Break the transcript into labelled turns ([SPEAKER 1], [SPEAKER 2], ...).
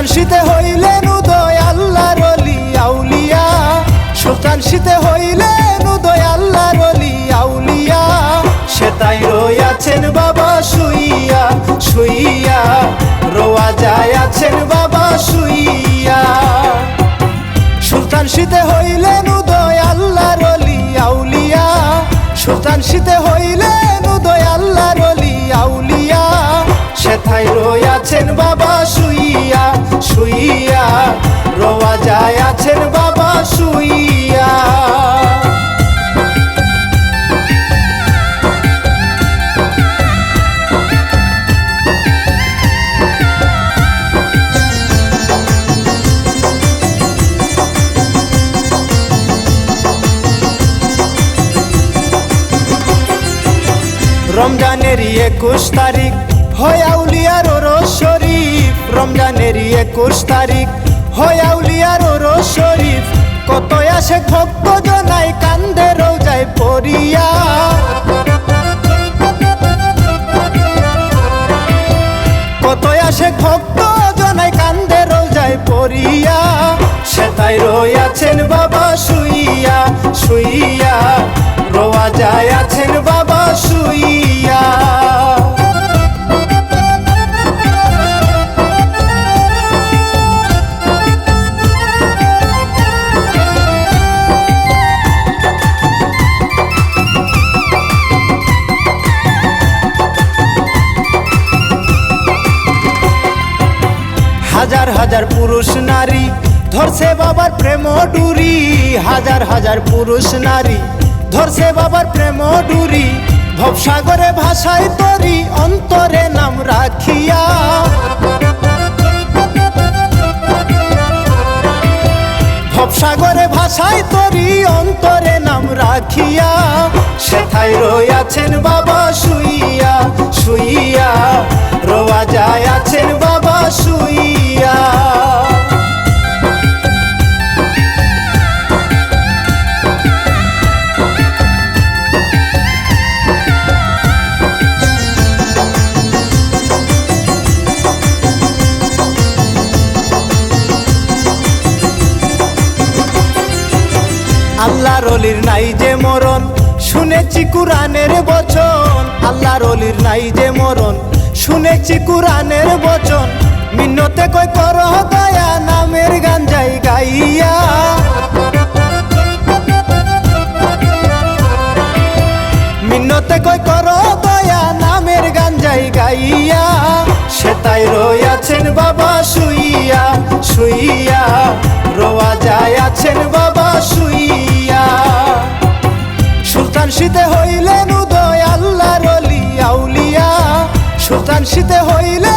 [SPEAKER 1] সুলতান শীতে হইলেন উদয় আল্লাহ রলি আউলিয়া। সুলতান শীতে হইলেন উদয় আল্লাহ রলি আউলিয়া। সে তাই রইয়াছেন বাবা শুইয়া শুইয়া। রোয়া যায় আছেন বাবা শুইয়া। সুলতান শীতে হইলেন উদয় আল্লাহ রলি আউলিয়া। সুলতান শীতে হইলেন উদয় আল্লাহ রলি আউলিয়া। সেথায় রইয়াছেন বাবা শুইয়া শুইয়া রোয়া যায় আছেন বাবা শুইয়া। রমজানেরই একুশ তারিখ হয় আউলিয়ার ওরস শরীফ রমজানেরই একুশ তারিখ। হয় আউলিয়ার শরীফ কত আসে ভক্ত জনাই, কান্দে রোজায় পড়িয়া। কত আসে ভক্ত জনাই, কান্দে রোজায় পড়িয়া। সেটাই রইয়াছেন বাবা শুইয়া শুইয়া, রোয়া যায় আছেন বাবা শুইয়া। হাজার হাজার পুরুষ নারী ধরছে বাবার প্রেম ডুরি। হাজার হাজার পুরুষ নারী ধরছে বাবার প্রেম ডুরি। ভবসাগরে ভাষায় তরি, অন্তরে নাম রাখিয়া। ভবসাগরে ভাষায় তরি, অন্তরে নাম রাখিয়া। সেথায় রইয়াছেন বাবা শুইয়া আল্লাহর অলির নাই যে মরণ, শুনেছি কুরানের বচন। আল্লাহর অলির নাই যে মরণ, শুনেছি কুরানের বচন। মিন্নতে কই কর দয়া নামের গান যাই গাইয়া। মিন্নতে কই শীতে হইলেন উদয় আল্লাহ রলি আউলিয়া। সুলতান শীতে হইলেন